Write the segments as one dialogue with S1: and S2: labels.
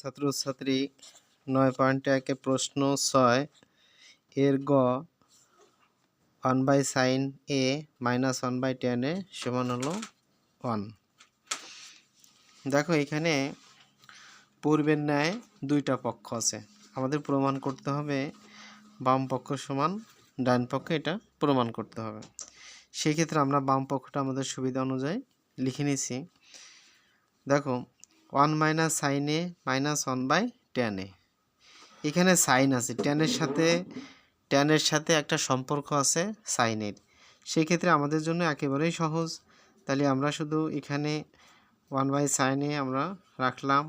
S1: ছাত্রছাত্রী নয় পয়েন্ট একে প্রশ্ন ছয় এর গ one by sine A minus one by tan A সমান হলো ওয়ান। দেখো এখানে পূর্বের ন্যায় দুইটা পক্ষ আছে। আমাদের প্রমাণ করতে হবে বাম পক্ষ সমান ডান পক্ষ, এটা প্রমাণ করতে হবে। সেই ক্ষেত্রে আমরা বাম পক্ষটা আমাদের সুবিধা অনুযায়ী লিখে নিছি দেখো one minus sine A minus one by tan A এখানে সাইন আছে টেনের সাথে টেনের সাথে একটা সম্পর্ক আছে সাইনের সেই ক্ষেত্রে আমাদের জন্য একেবারেই সহজ। তাহলে আমরা শুধু এখানে ওয়ান বাই সাইনে আমরা রাখলাম।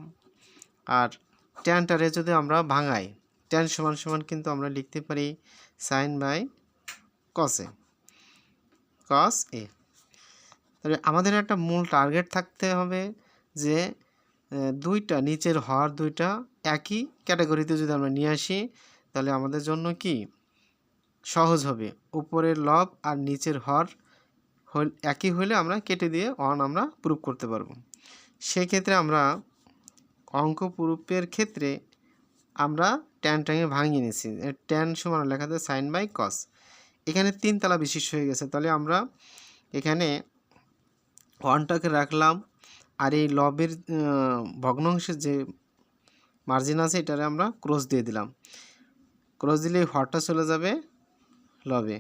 S1: আর টেনটারে যদি আমরা ভাঙাই টেন সমান সমান কিন্তু আমরা লিখতে পারি সাইন বাই কসে কস এ তাহলে আমাদের একটা মূল টার্গেট থাকতে হবে যে দুইটা, নিচের হর দুইটা একই ক্যাটাগরিতে যদি আমরা নিয়ে আসি, তাহলে আমাদের জন্য কি? সহজ হবে। উপরের লব আর নিচের হর একই হলে আমরা কেটে দিয়ে অন আমরা প্রুফ করতে পারব। সেক্ষেত্রে আমরা অঙ্ক প্রুফের ক্ষেত্রে আমরা ট্যান ট্যাঙে ভাঙিয়ে নিয়েছি। ট্যান সমান লেখাতে সাইন বাই কস এখানে তিন তালা বিশিষ্ট হয়ে গেছে। তাহলে আমরা এখানে ওয়ানটাকে রাখলাম আর এই লবের ভগ্নাংশের যে মার্জিন আছে, এটারে আমরা ক্রস দিয়ে দিলাম। ক্রস দিলে হরটা চলে যাবে লবে।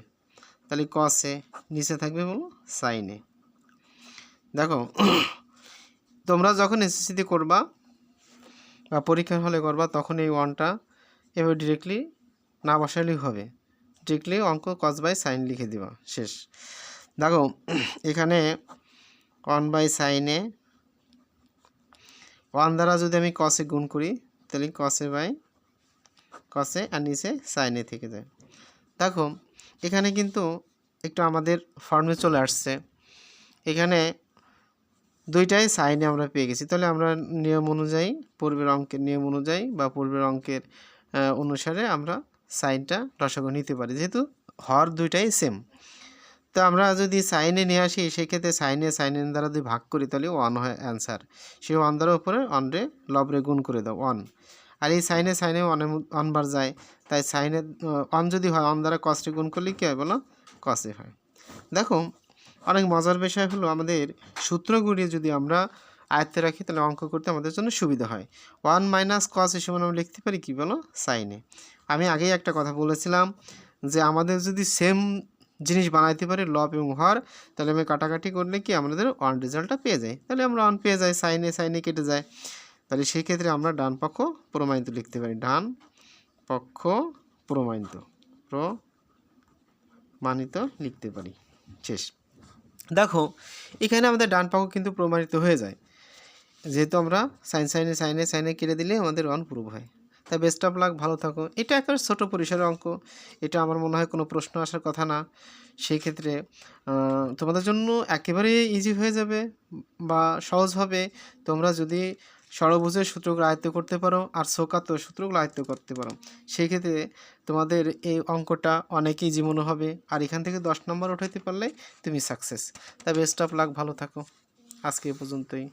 S1: তাহলে কসে নিচে থাকবে বলো সাইনে দেখো, তোমরা যখন এসএসসিতে করবা বা পরীক্ষার হলে করবা, তখন এই ওয়ানটা এভাবে ডিরেক্টলি না বসালেই হবে। ডিরেক্টলি অঙ্ক কস বাই সাইন লিখে দিবা, শেষ। দেখো, এখানে ওয়ান বাই সাইনে ওয়ান দ্বারা যদি আমি কসে গুণ করি, তাহলে কসে বাই কসে আর নিচে সাইনে থেকে যায়। দেখো, এখানে কিন্তু একটু আমাদের ফর্মে চলে আসছে। এখানে দুইটাই সাইনে আমরা পেয়ে গেছি। তাহলে আমরা নিয়ম অনুযায়ী পূর্বের অঙ্কের নিয়ম অনুযায়ী বা পূর্বের অঙ্কের অনুসারে আমরা সাইনটা লসাগু নিতে পারি। যেহেতু হর দুইটাই সেম তো আমরা যদি সাইনে নিয়ে আসি, সেক্ষেত্রে সাইনে সাইনের দ্বারা যদি ভাগ করি, তাহলে ওয়ান হয় অ্যান্সার সেই ওয়ান দ্বারা উপরে অনরে লবরে গুণ করে দাও ওয়ান আর এই সাইনে সাইনে অনে অনবার যায়, তাই সাইনে অন যদি হয় অন দ্বারা কষ্টে গুণ করলে কী হয় বলো? কসে হয়। দেখো, অনেক মজার বিষয় হলো আমাদের সূত্রগুলি যদি আমরা আয়ত্তে রাখি, তাহলে অঙ্ক করতে আমাদের জন্য সুবিধা হয়। ওয়ান মাইনাস কস সমান আমরা লিখতে পারি কী বলো? সাইনে আমি আগেই একটা কথা বলেছিলাম যে আমাদের যদি সেম জিনিস বানাইতে পারি, লব এবং হর, তাহলে আমি কাটাকাটি করলে কি আমাদের ওয়ান রেজাল্টটা পেয়ে যাই তাহলে আমরা ওয়ান পেয়ে যাই, সাইনে সাইনে কেটে যায়। তাহলে সেই ক্ষেত্রে আমরা ডান পক্ষ প্রমাণিত লিখতে পারি। ডান পক্ষ প্রমাণিত প্রমাণিত লিখতে পারি। শেষ। দেখো, এখানে আমাদের ডান পক্ষ কিন্তু প্রমাণিত হয়ে যায়। যেহেতু আমরা সাইন, সাইনে সাইনে সাইনে কেটে দিলে আমাদের ওয়ান প্রুভ হয়। তাই বেস্ট অফ লাক ভালো থাকো। এটা একটা ছোটো পরিসরের অঙ্ক। এটা আমার মনে হয় কোনো প্রশ্ন আসার কথা না। সেই ক্ষেত্রে তোমাদের জন্য একেবারে ইজি হয়ে যাবে বা সহজ হবে। তোমরা যদি ষড়ভুজের সূত্রগুলো আয়ত্ত করতে পারো আর শোকাতো সূত্রগুলো আয়ত্ত করতে পারো। সেই ক্ষেত্রে তোমাদের এই অঙ্কটা অনেক ইজি মনে হবে। আর এখান থেকে দশ নম্বর উঠাইতে পারলে তুমি সাকসেস তাই বেস্ট অফ লাক ভালো থাকো। আজকে এ পর্যন্তই।